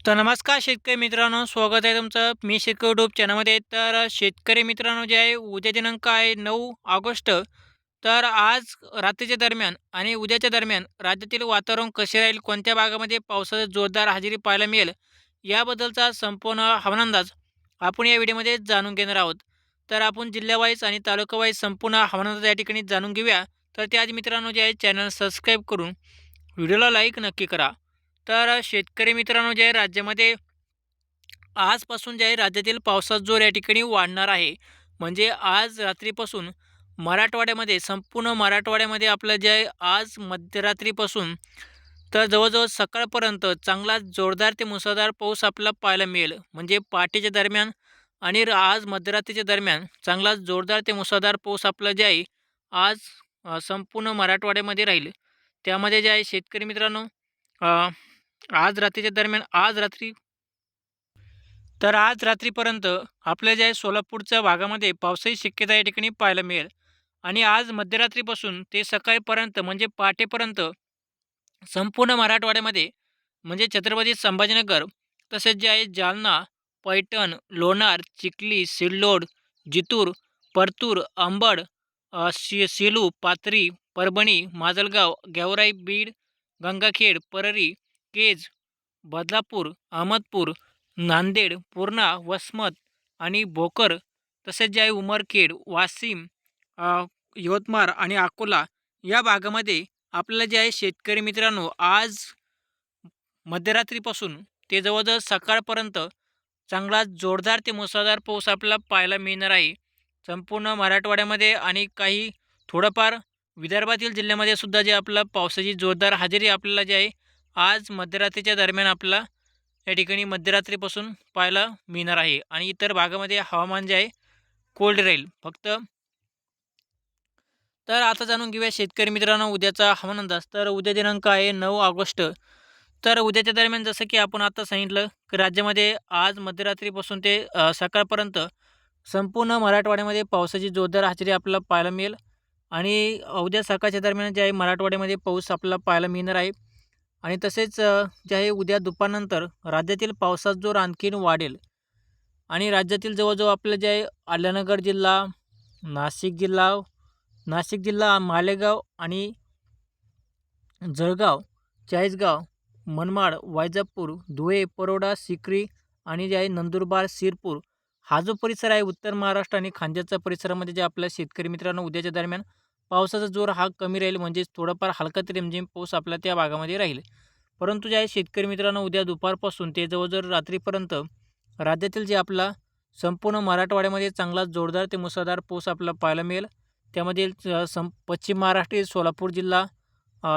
तर नमस्कार शेतकरी मित्रांनो स्वागत आहे तुमचं मी शेतकरी डूब चॅनलमध्ये. तर शेतकरी मित्रांनो जे आहे उद्या दिनांक आहे नऊ ऑगस्ट. तर आज रात्रीच्या दरम्यान आणि उद्याच्या दरम्यान राज्यातील वातावरण कसे राहील कोणत्या भागामध्ये पावसाचा जोरदार हजेरी पाहायला मिळेल याबद्दलचा संपूर्ण हवामान अंदाज आपण या व्हिडिओमध्ये जाणून घेणार आहोत. तर आपण जिल्ह्यावाईज आणि तालुकावाईज संपूर्ण हवामान अंदाज या ठिकाणी जाणून घेऊया. तर त्याआधी मित्रांनो जे आहे चॅनल सबस्क्राईब करून व्हिडिओला लाईक नक्की करा. तर शेतकरी मित्रांनो जे आहे राज्यामध्ये आजपासून जे आहे राज्यातील पावसाचा जोर या ठिकाणी वाढणार आहे. म्हणजे आज रात्रीपासून मराठवाड्यामध्ये संपूर्ण मराठवाड्यामध्ये आपलं जे आहे आज मध्यरात्रीपासून तर जवळजवळ सकाळपर्यंत चांगला जोरदार ते मुसळधार पाऊस आपल्याला पाहायला मिळेल. म्हणजे पहाटेच्या दरम्यान आणि र- आज मध्यरात्रीच्या दरम्यान चांगला जोरदार ते मुसळधार पाऊस आपलं जे आहे आज संपूर्ण मराठवाड्यामध्ये राहील. त्यामध्ये जे आहे शेतकरी मित्रांनो आज रात्रीच्या दरम्यान आज रात्री तर आज रात्रीपर्यंत आपल्या जे सोलापूरच्या भागामध्ये पावसाची शक्यता या ठिकाणी पाहायला मिळेल. आणि आज मध्यरात्रीपासून ते सकाळपर्यंत म्हणजे पहाटेपर्यंत संपूर्ण मराठवाड्यामध्ये म्हणजे छत्रपती संभाजीनगर तसेच जे आहे जालना पैठण लोणार चिखली सिल्लोड जितूर परतूर अंबड शि सेलू पाथरी परभणी माजलगाव गेवराई बीड गंगाखेड परळी केज बदलापूर अहमदपूर नांदेड पूर्णा वसमत आणि भोकर तसेच जे आहे उमरखेड वाशिम यवतमाळ आणि अकोला या भागामध्ये आपल्याला जे आहे शेतकरी मित्रांनो आज मध्यरात्रीपासून ते जवळजवळ सकाळपर्यंत चांगला जोरदार ते मुसळधार पाऊस आपल्याला पाहायला मिळणार आहे. संपूर्ण मराठवाड्यामध्ये आणि काही थोडंफार विदर्भातील जिल्ह्यामध्ये सुद्धा जे आपलं पावसाची जोरदार हजेरी आपल्याला जे आहे आज मध्यरात्रीच्या दरम्यान आपला या ठिकाणी मध्यरात्रीपासून पाहायला मिळणार आहे. आणि इतर भागामध्ये हवामान जे आहे कोल्ड राहील फक्त तर आता जाणून घेऊया शेतकरी मित्रांनो उद्याचा हवामान अंदाज. तर उद्या दिनांक आहे नऊ ऑगस्ट. तर उद्याच्या दरम्यान जसं की आपण आता सांगितलं की राज्यामध्ये आज मध्यरात्रीपासून ते सकाळपर्यंत संपूर्ण मराठवाड्यामध्ये पावसाची जोरदार हजेरी आपल्याला पाहायला मिळेल. आणि उद्या सकाळच्या दरम्यान जे आहे मराठवाड्यामध्ये पाऊस आपल्याला पाहायला मिळणार आहे. आणि तसेच जे आहे उद्या दुपारनंतर राज्यातील पावसाचा जोर आणखीन वाढेल आणि राज्यातील जवळजवळ आपलं जे आहे आल्यानगर जिल्हा नाशिक जिल्हा नाशिक जिल्हा मालेगाव आणि जळगाव चाळीसगाव मनमाड वायजापूर धुळे परोडा सिक्री आणि जे आहे नंदुरबार शिरपूर हा जो परिसर आहे उत्तर महाराष्ट्र आणि खांद्याच्या परिसरामध्ये जे आपल्या शेतकरी मित्रांनो उद्याच्या दरम्यान पावसाचा जोर हा कमी राहील म्हणजेच थोडंफार हलका ते रिमझिम पाऊस आपल्या त्या भागामध्ये राहील. परंतु जे आहे शेतकरी मित्रांनो उद्या दुपारपासून ते जवळजवळ रात्रीपर्यंत राज्यातील जे आपला संपूर्ण मराठवाड्यामध्ये चांगला जोरदार ते मुसळधार पाऊस आपल्याला पाहायला मिळेल. त्यामध्ये सं पश्चिम महाराष्ट्र सोलापूर जिल्हा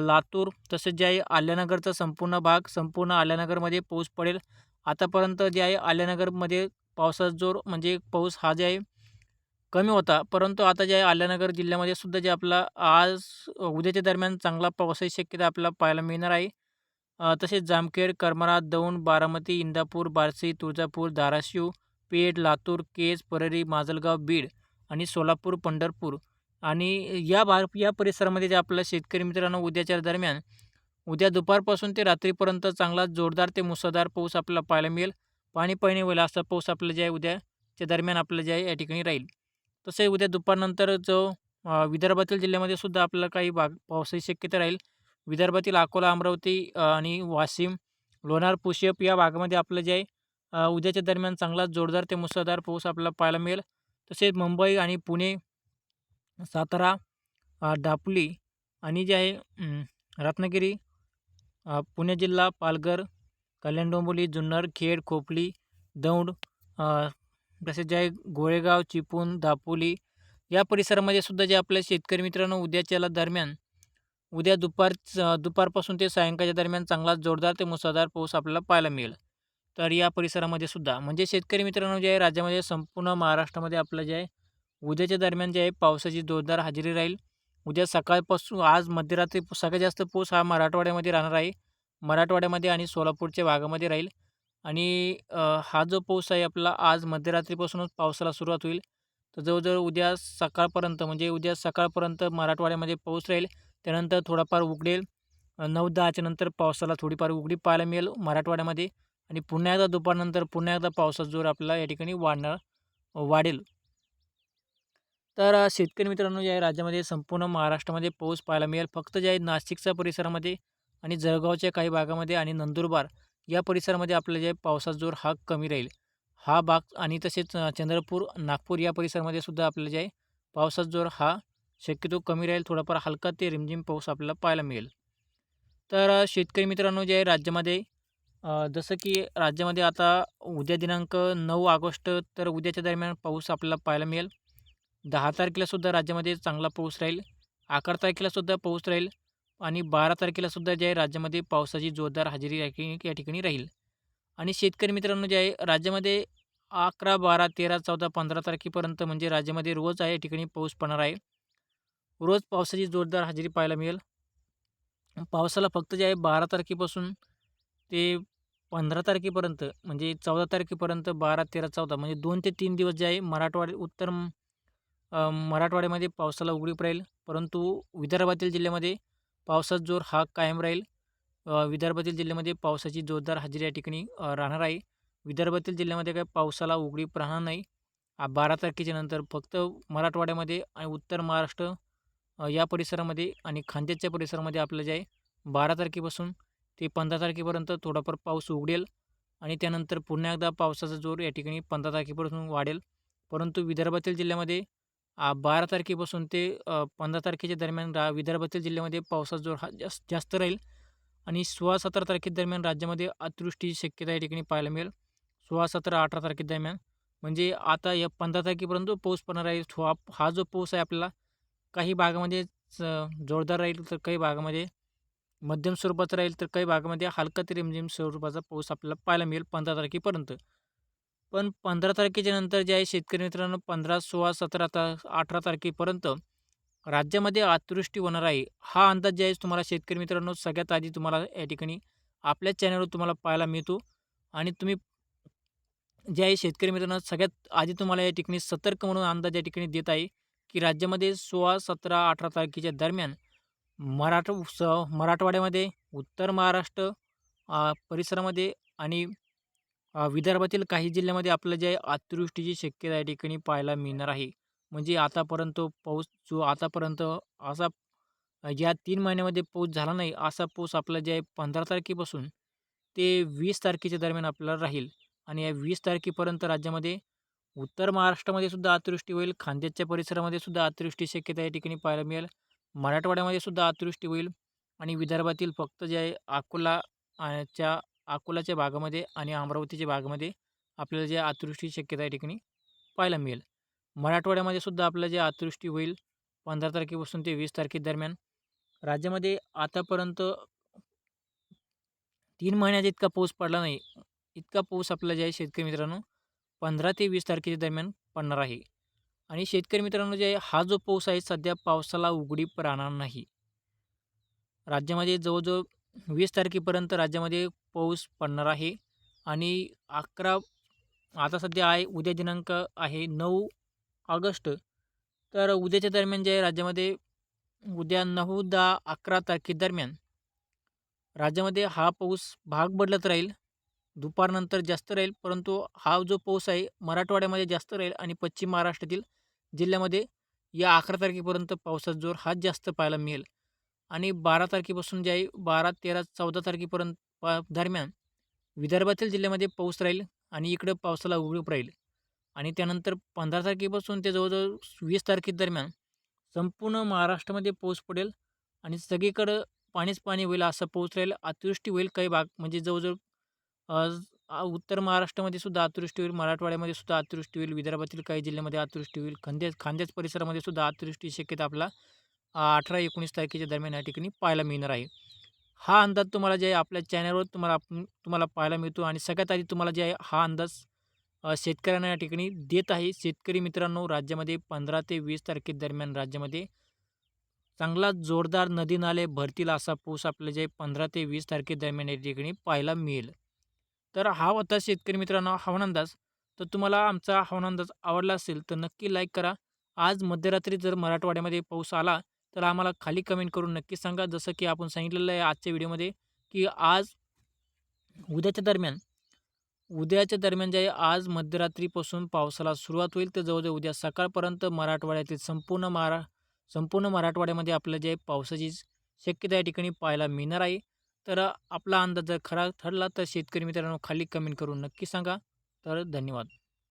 लातूर तसेच जे आहे आल्यानगरचा संपूर्ण भाग संपूर्ण आल्यानगरमध्ये पाऊस पडेल. आतापर्यंत जे आहे आल्यानगरमध्ये पावसाचा जोर म्हणजे पाऊस हा जे आहे कमी होता. परंतु आता जे आल्यानगर जिल्ह्यामध्ये सुद्धा जे आपला आज उद्याच्या दरम्यान चांगला पावसाची शक्यता आपल्याला पाहायला मिळणार आहे. तसेच जामखेड करमाळा दौंड बारामती इंदापूर बार्शी तुळजापूर धाराशिव पेठ लातूर केज परळी माजलगाव बीड आणि सोलापूर पंढरपूर आणि या भार या परिसरामध्ये जे आपल्या शेतकरी मित्रांनो उद्याच्या दरम्यान उद्या दुपारपासून ते रात्रीपर्यंत चांगला जोरदार ते मुसळधार पाऊस आपल्याला पाहायला मिळेल. पाणी पाणी होईल असा पाऊस आपलं जे आहे उद्याच्या दरम्यान आपलं जे आहे या ठिकाणी राहील. तसे उद्या दुपारनंतर जो विदर्भातील जिल्ह्यामध्ये सुद्धा आपल्याला काही भाग पावसाची शक्यता राहील. विदर्भातील अकोला अमरावती आणि वाशिम लोणार पुष्यप या भागामध्ये आपलं जे आहे उद्याच्या दरम्यान चांगला जोरदार ते मुसळधार पाऊस आपल्याला पाहायला मिळेल. तसेच मुंबई आणि पुणे सातारा दापोली आणि जे आहे रत्नागिरी पुणे जिल्हा पालघर कल्याण डोंबिवली जुन्नर खेड खोपली दौंड तसेच जे आहे गोळेगाव चिपळूण दापोली या परिसरामध्ये सुद्धा जे आपल्या शेतकरी मित्रांनो उद्याच्याला दरम्यान उद्या दुपार दुपारपासून ते सायंकाळच्या दरम्यान चांगला जोरदार ते मुसळधार पाऊस आपल्याला पाहायला मिळेल. तर या परिसरामध्ये सुद्धा म्हणजे शेतकरी मित्रांनो जे आहे राज्यामध्ये संपूर्ण महाराष्ट्रामध्ये आपलं जे आहे उद्याच्या दरम्यान जे आहे पावसाची जोरदार हजेरी राहील. उद्या सकाळपासून आज मध्यरात्री सगळ्यात जास्त पाऊस हा मराठवाड्यामध्ये राहणार आहे. मराठवाड्यामध्ये आणि सोलापूरच्या भागामध्ये राहील. आणि अ, हा जो पाऊस आहे आपला आज मध्यरात्रीपासूनच पावसाला सुरुवात होईल. तर जवळजवळ उद्या सकाळपर्यंत म्हणजे उद्या सकाळपर्यंत मराठवाड्यामध्ये पाऊस राहील. त्यानंतर थोडाफार उघडेल. अ, नऊ दहाच्या नंतर पावसाला थोडीफार उघडी पाहायला मिळेल मराठवाड्यामध्ये आणि पुन्हा एकदा दुपारनंतर पुन्हा एकदा पावसाचा जोर आपल्याला या ठिकाणी वाढणार वाढेल. तर अ, शेतकरी मित्रांनो जे आहे राज्यामध्ये संपूर्ण महाराष्ट्रामध्ये पाऊस पाहायला मिळेल. फक्त जे आहे नाशिकच्या परिसरामध्ये आणि जळगावच्या काही भागामध्ये आणि नंदुरबार या परिसरामध्ये आपल्याला जे आहे पावसाचा जोर हा कमी राहील. हा भाग आणि तसेच चंद्रपूर नागपूर या परिसरामध्ये सुद्धा आपल्याला जे आहे पावसाचा जोर हा शक्यतो कमी राहील. थोडाफार हलका ते रिमझिम पाऊस आपल्याला पाहायला मिळेल. तर शेतकरी मित्रांनो जे आहे राज्यामध्ये जसं की राज्यामध्ये आता उद्या दिनांक नऊ ऑगस्ट तर उद्याच्या दरम्यान पाऊस आपल्याला पाहायला मिळेल. दहा तारखेलासुद्धा राज्यामध्ये चांगला पाऊस राहील. अकरा तारखेलासुद्धा पाऊस राहील. आणि बारा तारखेला सुद्धा जे आहे राज्यामध्ये पावसाची जोरदार हजेरी या ठिकाणी राहील. आणि शेतकरी मित्रांनो जे आहे राज्यामध्ये अकरा बारा तेरा चौदा पंधरा तारखेपर्यंत म्हणजे राज्यामध्ये रोज आहे या ठिकाणी पाऊस पडणार आहे. रोज पावसाची जोरदार हजेरी पाहायला मिळेल. पावसाला फक्त जे आहे बारा तारखेपासून ते पंधरा तारखेपर्यंत म्हणजे चौदा तारखेपर्यंत बारा तेरा चौदा म्हणजे दोन ते तीन दिवस जे आहे मराठवाडे उत्तर मराठवाड्यामध्ये पावसाला उघडीप राहील. परंतु विदर्भातील जिल्ह्यामध्ये पावसाचा जोर हा कायम राहील. विदर्भातील जिल्ह्यामध्ये पावसाची जोरदार हजेरी या ठिकाणी राहणार आहे. विदर्भातील जिल्ह्यामध्ये काय पावसाला उघडीप राहणार नाही. बारा तारखेच्या नंतर फक्त मराठवाड्यामध्ये आणि उत्तर महाराष्ट्र या परिसरामध्ये आणि खानदेशच्या परिसरामध्ये आपलं जे आहे बारा तारखेपासून ते पंधरा तारखेपर्यंत थोडाफार पाऊस उघडेल आणि त्यानंतर पुन्हा एकदा पावसाचा जोर या ठिकाणी पंधरा तारखेपासून वाढेल. परंतु विदर्भातील जिल्ह्यामध्ये आ, बारा तारखेपासून ते अ, पंधरा तारखेच्या दरम्यान रा विदर्भातील जिल्ह्यामध्ये पावसाचा जोर हा जास्त जास्त राहील आणि सोळा सतरा तारखेदरम्यान राज्यामध्ये अतिवृष्टीची शक्यता या ठिकाणी पाहायला मिळेल. सोळा सतरा अठरा तारखेदरम्यान म्हणजे आता या पंधरा तारखेपर्यंत पाऊस पडणार आहे. तो हा हा जो पाऊस आहे आपल्याला काही भागामध्ये च- जोरदार राहील तर काही भागामध्ये मध्यम स्वरूपाचा राहील तर काही भागामध्ये हलका ते रिमझिम स्वरूपाचा पाऊस आपल्याला पाहायला मिळेल पंधरा तारखेपर्यंत. पण पंधरा तारखेच्या नंतर जे आहे शेतकरी मित्रांनो पंधरा सोळा सतरा ता अठरा तारखेपर्यंत राज्यामध्ये अतिवृष्टी होणार आहे. हा अंदाज जे आहे तुम्हाला शेतकरी मित्रांनो सगळ्यात आधी तुम्हाला या ठिकाणी आपल्याच चॅनलवर तुम्हाला पाहायला मिळतो. आणि तुम्ही जे आहे शेतकरी मित्रांनो सगळ्यात आधी तुम्हाला या ठिकाणी सतर्क म्हणून अंदाज या ठिकाणी देत आहे की राज्यामध्ये सोळा सतरा अठरा तारखेच्या दरम्यान मराठ स मराठवाड्यामध्ये उत्तर महाराष्ट्र परिसरामध्ये आणि विदर्भातील काही जिल्ह्यामध्ये आपलं जे अतिवृष्टीची शक्यता या ठिकाणी पाहायला मिळणार आहे. म्हणजे आतापर्यंत पाऊस जो आतापर्यंत असा या तीन महिन्यामध्ये पाऊस झाला नाही असा पाऊस आपला जे आहे पंधरा तारखेपासून ते वीस तारखेच्या दरम्यान आपल्याला राहील. आणि या वीस तारखेपर्यंत राज्यामध्ये उत्तर महाराष्ट्रामध्ये सुद्धा अतिवृष्टी होईल खानदेशच्या परिसरामध्ये सुद्धा अतिवृष्टी शक्यता या ठिकाणी पाहायला मिळेल मराठवाड्यामध्ये सुद्धा अतिवृष्टी होईल. आणि विदर्भातील फक्त जे आहे अकोला च्या अकोलाच्या भागामध्ये आणि अमरावतीच्या भागामध्ये आपल्याला जे अतिवृष्टीची शक्यता या ठिकाणी पाहायला मिळेल. मराठवाड्यामध्ये सुद्धा आपल्याला जे अतिवृष्टी होईल पंधरा तारखेपासून ते वीस तारखेदरम्यान राज्यामध्ये आतापर्यंत तीन महिन्यात इतका पाऊस पडला नाही. इतका पाऊस आपला जे आहे शेतकरी मित्रांनो पंधरा ते वीस तारखेच्या दरम्यान पडणार आहे. आणि शेतकरी मित्रांनो जे आहे हा जो पाऊस आहे सध्या पावसाला उघडीप राहणार नाही. राज्यामध्ये जवळजवळ वीस तारखेपर्यंत राज्यामध्ये पाऊस पडणार आहे आणि अकरा आता सध्या आहे उद्या दिनांक आहे नऊ ऑगस्ट. तर उद्याच्या दरम्यान जे आहे राज्यामध्ये उद्या नऊ दहा अकरा तारखेदरम्यान राज्यामध्ये हा पाऊस भाग बदलत राहील दुपारनंतर जास्त राहील परंतु हा जो पाऊस आहे मराठवाड्यामध्ये जास्त राहील आणि पश्चिम महाराष्ट्रातील जिल्ह्यामध्ये या अकरा तारखेपर्यंत पावसाचा जोर हा जास्त पाहायला मिळेल. आणि बारा तारखेपासून जे आहे बारा तेरा चौदा तारखेपर्यंत पा दरम्यान विदर्भातील जिल्ह्यामध्ये पाऊस राहील आणि इकडं पावसाला उघडीप राहील. आणि त्यानंतर पंधरा तारखेपासून ते जवळजवळ वीस तारखेदरम्यान संपूर्ण महाराष्ट्रामध्ये पाऊस पडेल आणि सगळीकडं पाणीच पाणी होईल असा पाऊस राहील. अतिवृष्टी होईल काही भाग म्हणजे जवळजवळ उत्तर महाराष्ट्रामध्ये सुद्धा अतिवृष्टी होईल मराठवाड्यामध्ये सुद्धा अतिवृष्टी होईल विदर्भातील काही जिल्ह्यामध्ये अतिवृष्टी होईल खानदेश खानदेश परिसरामध्ये सुद्धा अतिवृष्टी शक्यता आपला अठरा एकोणीस तारखेच्या दरम्यान या ठिकाणी पाहायला मिळणार आहे. हा अंदाज तुम्हाला जे आहे आपल्या चॅनलवर तुम्हाला आपण तुम्हाला पाहायला मिळतो आणि सगळ्यात आधी तुम्हाला जे आहे हा अंदाज शेतकऱ्यांना या ठिकाणी देत आहे. शेतकरी मित्रांनो राज्यामध्ये पंधरा ते वीस तारखेदरम्यान राज्यामध्ये चांगला जोरदार नदी नाले भरतील असा पाऊस आपल्याला जे पंधरा ते वीस तारखेदरम्यान या ठिकाणी पाहायला मिळेल. तर हा होता शेतकरी मित्रांनो हवामान अंदाज. तर तुम्हाला आमचा हवामान अंदाज आवडला असेल तर नक्की लाईक करा. आज मध्यरात्री जर मराठवाड्यामध्ये पाऊस आला तर आम्हाला खाली कमेंट करून नक्की सांगा. जसं की आपण सांगितलेलं आहे आजच्या व्हिडिओमध्ये की आज उद्याच्या दरम्यान उद्याच्या दरम्यान जे आज मध्यरात्रीपासून पावसाला सुरुवात होईल. तर जवळजवळ उद्या सकाळपर्यंत मराठवाड्यातील संपूर्ण मारा संपूर्ण मराठवाड्यामध्ये आपल्या जे पावसाची शक्यता या ठिकाणी पाहायला मिळणार आहे. तर आपला अंदाज जर खरा ठरला तर शेतकरी मित्रांनो खाली कमेंट करून नक्की सांगा. तर धन्यवाद.